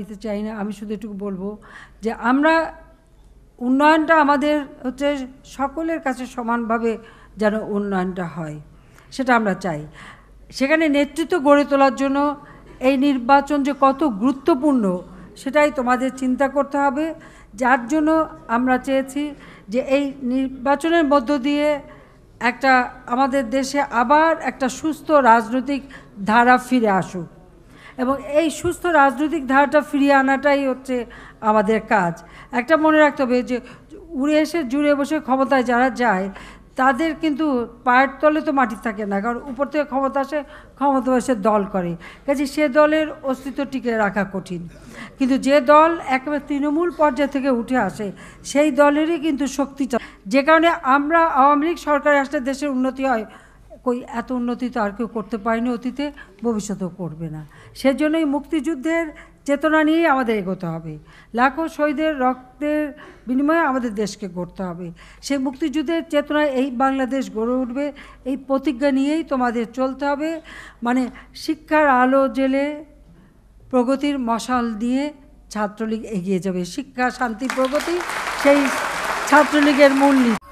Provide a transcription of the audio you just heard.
দিতে চাই না, আমি শুধু এটুকু বলব যে আমরা উন্নয়নটা আমাদের হচ্ছে সকলের কাছে সমানভাবে যেন উন্নয়নটা হয়, সেটা আমরা চাই। সেখানে নেতৃত্ব গড়ে তোলার জন্য এই নির্বাচন যে কত গুরুত্বপূর্ণ, সেটাই তোমাদের চিন্তা করতে হবে। যার জন্য আমরা চেয়েছি যে এই নির্বাচনের মধ্য দিয়ে একটা আমাদের দেশে আবার একটা সুস্থ রাজনৈতিক ধারা ফিরে আসুক। এবং এই সুস্থ রাজনৈতিক ধারাটা ফিরিয়ে আনাটাই হচ্ছে আমাদের কাজ একটা মনে রাখতে হবে যে উড়ে এসে জুড়ে বসে ক্ষমতায় যারা যায়, তাদের কিন্তু পায়ের তলে তো মাটি থাকে না, কারণ উপর থেকে ক্ষমতা আসে, ক্ষমতা এসে দল করে কাজে সে দলের অস্তিত্ব টিকে রাখা কঠিন কিন্তু যে দল একেবারে তৃণমূল পর্যায় থেকে উঠে আসে, সেই দলেরই কিন্তু শক্তি চলে। যে কারণে আমরা আওয়ামী লীগ সরকার আসলে দেশের উন্নতি হয় কই এত উন্নতি তো আর কেউ করতে পারেনি অতীতে, ভবিষ্যতেও করবে না। সেজন্যই মুক্তিযুদ্ধের চেতনা নিয়েই আমাদের এগোতে হবে। লাখো শহীদের রক্তের বিনিময়ে আমাদের দেশকে গড়তে হবে। সেই মুক্তিযুদ্ধের চেতনায় এই বাংলাদেশ গড়ে উঠবে, এই প্রতিজ্ঞা নিয়েই তোমাদের চলতে হবে। মানে শিক্ষার আলো জেলে প্রগতির মশাল দিয়ে ছাত্রলীগ এগিয়ে যাবে। শিক্ষা, শান্তি, প্রগতি, সেই ছাত্রলীগের মূলনীতি